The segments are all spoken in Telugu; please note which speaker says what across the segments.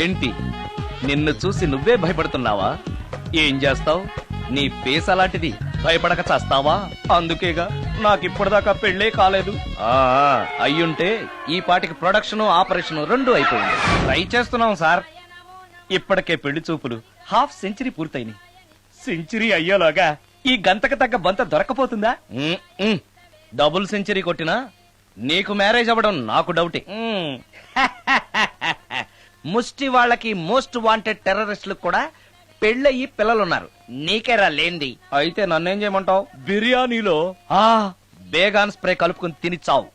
Speaker 1: ఏంటి? నిన్ను చూసి నువ్వే భయపడుతున్నావా? ఏం చేస్తావు? నీ ఫేస్ అలాంటిది భయపడక చస్తావా? అందుకేగా నాకిప్పటిదాకా పెళ్ళే కాలేదు. ఆ అయ్యుంటే ఈ పాటికి ప్రొడక్షన్ ఆపరేషన్ రెండు అయిపోయింది. ట్రై చేస్తున్నాం సార్. ఇప్పటికే పెళ్ళి చూపులు హాఫ్ సెంచరీ పూర్తయినాయి. సెంచరీ అయ్యేలోగా ఈ గంతకు తగ్గ బంత దొరకపోతుందా. డబుల్ సెంచరీ కొట్టినా నీకు మ్యారేజ్ అవ్వడం నాకు డౌటే. ముష్టి వాళ్ళకి మోస్ట్ వాంటెడ్ టెర్రరిస్టులకు కూడా పెళ్ళయి పిల్లలున్నారు. నీకేరా లేంది అయితే నన్నేం చేయమంటావు? బిర్యానీలో ఆ బేగాన్ స్ప్రే కలుపుకుని తిని చావు.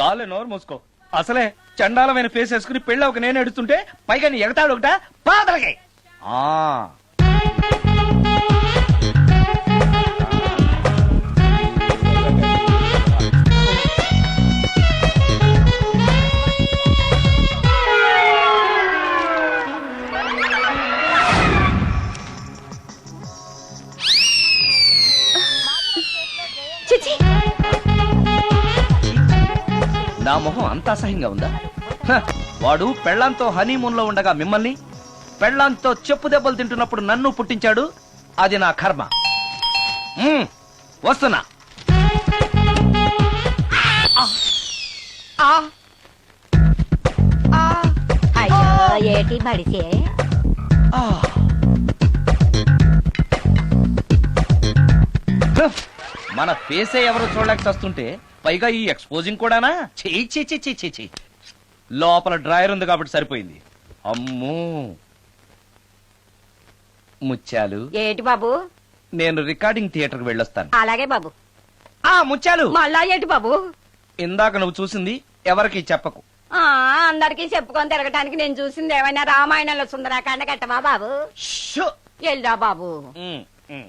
Speaker 1: చాలే నోరు మూసుకో. అసలే చండాలమైన ఫేస్ వేసుకుని పెళ్ళి ఒక నేను ఎడుతుంటే పైగా నీ ఎగతాడు ఒకట? పాదలకి ఆ. అంత అసహ్యంగా ఉందా వాడు పెళ్ళాంతో హనీమూన్లో ఉండగా మిమ్మల్ని పెళ్ళాంతో చెప్పు దెబ్బలు తింటున్నప్పుడు నన్ను పుట్టించాడు అది నా కర్మ. వస్తున్నా.
Speaker 2: ఏటి మడిసే
Speaker 1: మన ఫేసే ఎవరో చూడలేక చస్తుంటే పైగా ఈ ఎక్స్పోజింగ్ కూడానా? చెయ్యి చెయ్యి చెయ్యి చెయ్యి చెయ్యి లోపల డ్రాయర్ ఉంది కాబట్టి సరిపోయింది. అమ్మో. ముత్యాలు.
Speaker 2: ఏటి బాబు?
Speaker 1: నేను రికార్డింగ్ థియేటర్కి వెళ్ళొస్తాను.
Speaker 2: అలాగే బాబు.
Speaker 1: ఆ ముత్యాలు!
Speaker 2: మళ్ళా ఏటి బాబు?
Speaker 1: ఇందాక నువ్వు చూసింది ఎవరికి చెప్పకు.
Speaker 2: ఆ అందరికీ చెప్పుకొని తిరగటానికి నేను చూసింది ఏమైనా రామాయణంలో సుందరాకాండ కట్టవా బాబు?
Speaker 1: షో.
Speaker 2: ఎల్దా బాబు.
Speaker 1: ఉమ్, ఉమ్.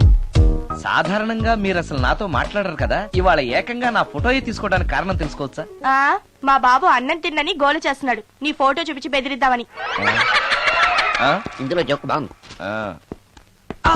Speaker 1: సాధారణంగా మీరు అసలు నాతో మాట్లాడరు కదా? ఇవాళ ఏకంగా నా ఫోటోయే తీసుకోవడానికి కారణం తెలుసుకోవచ్చా
Speaker 3: ఆ, మా బాబు అన్నం తిన్నని గోలు చేస్తున్నాడు. నీ ఫోటో చూపించి బెదిరిద్దామని.
Speaker 1: ఆ?
Speaker 4: ఇందులో జోక్ బాగుంది.
Speaker 1: ఆ. ఆ!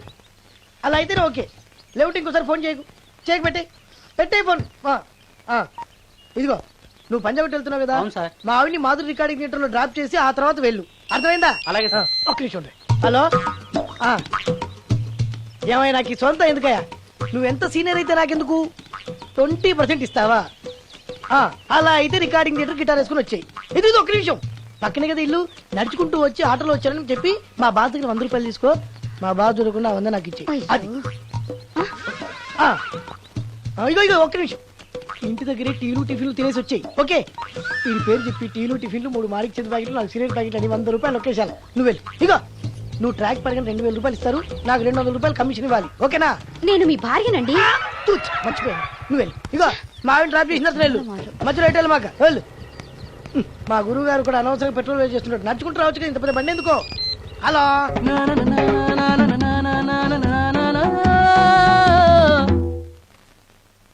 Speaker 5: అలా అయితేనే ఓకే. లేవుటి ఇంకోసారి ఫోన్ చేయకు. చేయకు పెట్టే. పెట్టే ఫోన్. ఆ, ఆ. ఇదిగో నువ్వు పంజాబ్ వెళ్తున్నావు కదా?
Speaker 4: అవును సార్.
Speaker 5: మా ఆవిడ్ని మాధురి రికార్డింగ్ థియేటర్లో డ్రాప్ చేసి ఆ తర్వాత వెళ్ళు. అర్థమైందా?
Speaker 4: అలాగే సార్.
Speaker 5: ఆ, ఒక్క నిమిషం. హలో? ఆ. ఏమైనా నాకు ఈ సొంత ఎందుకయ్యా? నువ్వు ఎంత సీనియర్ అయితే నాకెందుకు? ట్వంటీ పర్సెంట్ ఇస్తావా? ఆ, అలా అయితే రికార్డింగ్ థియేటర్ గిటార్ వేసుకుని వచ్చాయి. ఇది ఒక్క నిమిషం. పక్కనే కదా ఇల్లు. నడుచుకుంటూ వచ్చి ఆటోలో వచ్చారని చెప్పి మా దగ్గర వంద రూపాయలు తీసుకో. మా బాస్ దొరకకుండా వంద నాకు ఇచ్చి అది. ఆ. ఆ, ఇగో ఇగో ఒక్క నిమిషం. ఇంటి దగ్గరే టీలు టిఫిన్లు తినేసి వచ్చాయి. ఓకే? వీడి పేరు చెప్పి టీలు టిఫిన్లు మూడు మారికి చేతి ప్యాకెట్లు నాలుగు సిగరెట్ ప్యాకెట్లు అని వంద రూపాయలు ఒకేసారి. నువ్వు వెళ్ళు. ఇగో నువ్వు ట్రాక్ పడగానే రెండు వేల రూపాయలు ఇస్తారు. నాకు రెండు వందల రూపాయలు కమిషన్ ఇవ్వాలి. ఓకేనా?
Speaker 6: నేను మీ భార్యనండి.
Speaker 5: తూచ్ మర్చిపోయాను. నువ్వు వెళ్ళు. ఇగో మా ఆవిడ డ్రాప్ చేసిన తర్వాత వెళ్ళు. మధ్యలో ఎటు వెళ్ళమాక? వెళ్ళు. హ్మ్, మా గురువు గారు కూడా అనవసరంగా పెట్రోల్ వేస్ట్ చేస్తున్నాడు నడుచుకుంటూ రావచ్చు కదా ఇంత పెద్ద బండి ఎందుకో? హలో?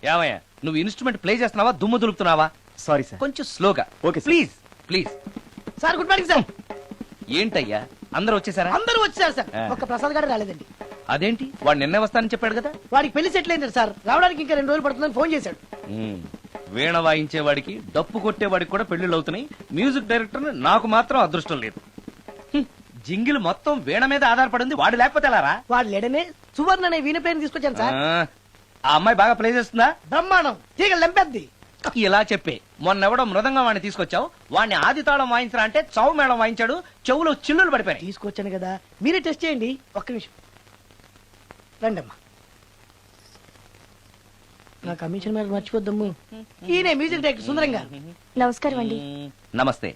Speaker 1: ఏమయ్యా నువ్వు ఇన్స్ట్రుమెంట్ ప్లే చేస్తున్నావా దుమ్ము దులుపుతున్నావా
Speaker 4: సారీ సార్
Speaker 1: కొంచెం స్లోగా
Speaker 4: okay
Speaker 1: please please
Speaker 5: sir good morning sir
Speaker 1: ఏంటయ్యా అందరూ వచ్చేసారా
Speaker 5: అందరూ వచ్చారు సార్
Speaker 1: ఆ.
Speaker 5: ఒక ప్రసాద్ గారు రాలేదండి
Speaker 1: అదేంటి వాడు నిన్నే వస్తానని చెప్పాడు కదా
Speaker 5: వాడికి పెళ్ళి సెటిల్ అయింది సార్ రావడానికి ఇంకా రెండు రోజులు పడుతుందని ఫోన్ చేశాడు
Speaker 1: ఉమ్, వీణ వాయించేవాడికి డప్పు కొట్టేవాడికి కూడా పెళ్ళిళ్ళు అవుతున్నాయి మ్యూజిక్ డైరెక్టర్ నాకు మాత్రం అదృష్టం లేదు జింగిల్ మొత్తం వీణ మీద ఆధారపడింది. వాడు లేకపోతే ఎలారా
Speaker 5: వాడు లేడనే సువర్ణ అనే వీణ ప్లేన్ తీసుకొచ్చాను సార్.
Speaker 1: ఆ, అమ్మాయి బాగా ప్లే చేస్తుందా?
Speaker 5: బ్రహ్మాండం. తీగ లెంపెద్ది.
Speaker 1: ఇలా చెప్పే మొన్నెవడో మృదంగా వాడిని తీసుకొచ్చావు. వాడిని ఆది తాళం వాయించరా అంటే చౌ మేళం వాయించాడు. చెవులో చిల్లులు పడిపోయాయి
Speaker 5: తీసుకొచ్చాను కదా. మీరే టెస్ట్ చేయండి. ఒక్క నిమిషం. రండి అమ్మా నా కమిషన్ మీద మర్చిపోద్దమ్ము. ఈయనే మ్యూజిక్ డైరెక్టర్ సుందరం గారు
Speaker 3: నమస్కారం అండి.
Speaker 1: నమస్తే.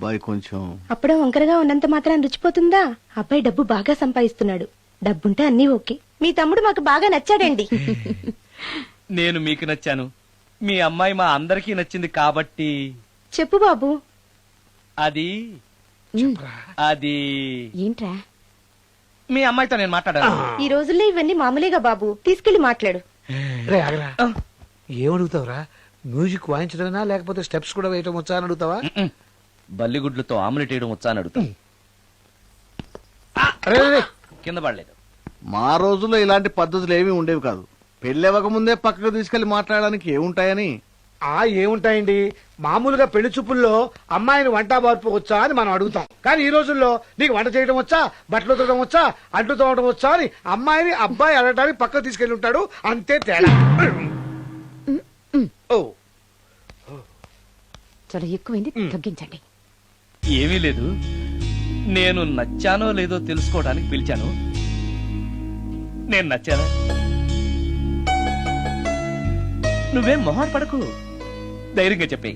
Speaker 4: బాయ్ కొంచెం
Speaker 3: అప్పుడే వంకరగా ఉన్నంత మాత్రం రుచిపోతుందా? అబ్బాయి డబ్బు బాగా సంపాదిస్తున్నాడు. డబ్బుంటే అన్నీ ఓకే. మీ తమ్ముడు మాకు బాగా నచ్చాడండి.
Speaker 1: నేను మీకు నచ్చాను. మీ అమ్మాయి మా అందరికీ నచ్చింది కాబట్టి
Speaker 3: చెప్పు బాబు.
Speaker 1: అది అది
Speaker 3: ఏంట్రా?
Speaker 1: మీ అమ్మాయితో నేను మాట్లాడాను
Speaker 3: ఈ రోజుల్లో ఇవన్నీ మామూలేగా బాబు. తీసుకెళ్ళి మాట్లాడు.
Speaker 7: రే ఆగరా. ఏమడుగుతావురా? మ్యూజిక్ వాయించడమేనా? లేకపోతే స్టెప్స్ కూడా వేయటం వచ్చా అని అడుగుతావా.
Speaker 1: బల్లిగుడ్లతో ఆమ్లెట్ వేయడం వచ్చా అని అడుగుతా.
Speaker 7: రే, రే, రే.
Speaker 1: కింద పడలేదు.
Speaker 4: మా రోజుల్లో ఇలాంటి పద్ధతులు ఏమీ ఉండేవి కాదు. పెళ్ళవక ముందే పక్కకు తీసుకెళ్ళి మాట్లాడడానికి ఏముంటాయని?
Speaker 7: ఆ ఏముంటాయండి? మామూలుగా పెళ్ళి చూపుల్లో అమ్మాయిని వంట బార్పు వచ్చా అని మనం అడుగుతాం. కానీ ఈ రోజుల్లో నీకు వంట చేయడం వచ్చా బట్టలు ఉతకడం వచ్చా అంట్లు తోవడం వచ్చా అని అమ్మాయిని అబ్బాయి అడగటానికి పక్కకు తీసుకెళ్ళి ఉంటాడు. అంతే తేడా. ఓ.
Speaker 6: చాలా ఎక్కువైంది. తగ్గించండి.
Speaker 1: ఏమీ లేదు. నేను నచ్చానో లేదో తెలుసుకోవడానికి పిలిచాను. నేను నచ్చానా? నువ్వేం మొహం పడకు. ధైర్యంగా చెప్పే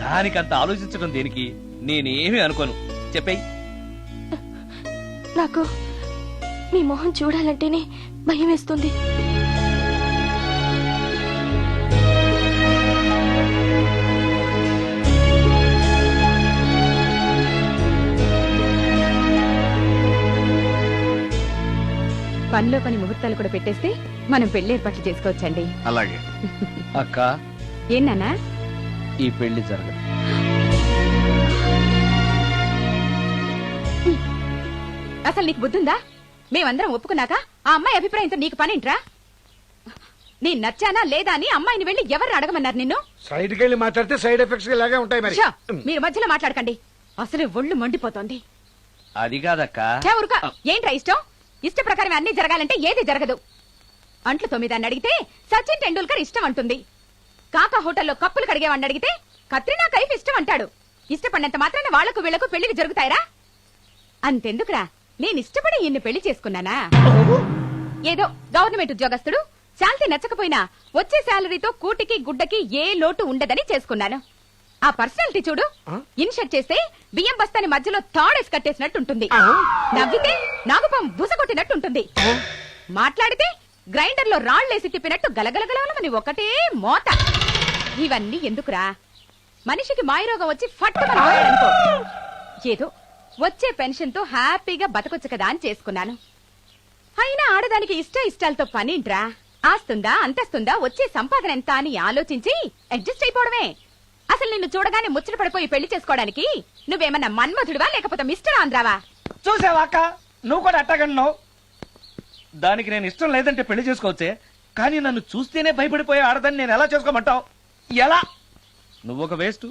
Speaker 1: దానికంత ఆలోచించడం దేనికి? నేనేమి అనుకోను. చెప్పే
Speaker 3: నాకు మీ మొహం చూడాలంటేనే భయం వేస్తుంది.
Speaker 6: పనిలో పని ముహూర్తాలు కూడా పెట్టేస్తే మనం పెళ్ళి ఏర్పాట్లు చేసుకోవచ్చండి.
Speaker 4: అలాగే.
Speaker 1: అక్క.
Speaker 6: ఏనానా
Speaker 1: ఈ పెళ్ళి జరగదు.
Speaker 6: అసలు నీకు బుద్ధుందా? మేమందరం ఒప్పుకున్నాక ఆ అమ్మాయి అభిప్రాయంతో నీకు పనేంట్రా? నేను నచ్చానా లేదా అని అమ్మాయిని వెళ్ళి ఎవరు అడగమన్నారు నిన్ను?
Speaker 7: సైడ్కి వెళ్ళి మాట్లాడితే సైడ్ ఎఫెక్ట్స్ ఇలాగే ఉంటాయి మరి!
Speaker 6: మీరు మధ్యలో మాట్లాడకండి. అసలు ఒళ్ళు మండిపోతోంది.
Speaker 1: అది కాదక్క.
Speaker 6: ఛే, ఊరుకో. ఏంట్రా ఇష్టం? ఇష్ట ప్రకారం అన్ని జరగాలంటే ఏది జరగదు. అంట్లు తొమ్మిదాన్ని అడిగితే సచిన్ టెండూల్కర్ ఇష్టం అంటుంది. కాకా హోటల్లో కప్పులు కడిగేవాడిని అడిగితే కత్రినా కైఫ్ ఇష్టం అంటాడు. ఇష్టపడినంత మాత్రాన వాళ్ళకు వీళ్ళకు పెళ్ళికి జరుగుతాయరా? అంతెందుకురా? నేను ఇష్టపడి ఈయన్ని పెళ్ళి చేసుకున్నానా? ఏదో గవర్నమెంట్ ఉద్యోగస్తుడు శాలరీ నచ్చకపోయినా వచ్చే శాలరీతో కూటికి గుడ్డకి ఏ లోటు ఉండదని చేసుకున్నాను. ఆ పర్సనాలిటీ చూడు. ఇన్షర్ట్ చేస్తే బియ్యం బస్తాని మధ్యలో తాడేసి కట్టేసినట్టు ఉంటుంది. నవ్వితే నాగుపం బుసగొట్టినట్టు ఉంటుంది. మాట్లాడితే గ్రైండర్లో రాళ్ళేసి తిప్పినట్టు గలగలగలమని ఒకటే మోత. ఇవన్నీ ఎందుకురా? మనిషికి మాయరోగం వచ్చి ఏదో వచ్చే పెన్షన్తో హ్యాపీగా బతకొచ్చు కదా అని చేసుకున్నాను. అయినా ఆడదానికి ఇష్ట ఇష్టాలతో పనింట్రా ఆస్తుందా అంతస్తుందా వచ్చే సంపాదన ఎంత అని ఆలోచించి అడ్జస్ట్ అయిపోవడమే. అసలు నిన్ను చూడగానే ముచ్చట పడిపోయి పెళ్ళి చేసుకోవడానికి నువ్వేమన్నా మన్మధుడివా లేకపోతే మిస్టర్ ఆంధ్రావా?
Speaker 1: చూసావా అక్క? నువ్వు కూడా అట్టగన్నావు దానికి నేను ఇష్టం లేదంటే పెళ్ళి చేసుకోవచ్చే కానీ నన్ను చూస్తేనే భయపడిపోయే ఆడదాన్ని నేను ఎలా చేసుకోమంటావు? ఎలా? నువ్వు ఒక వేస్ట్.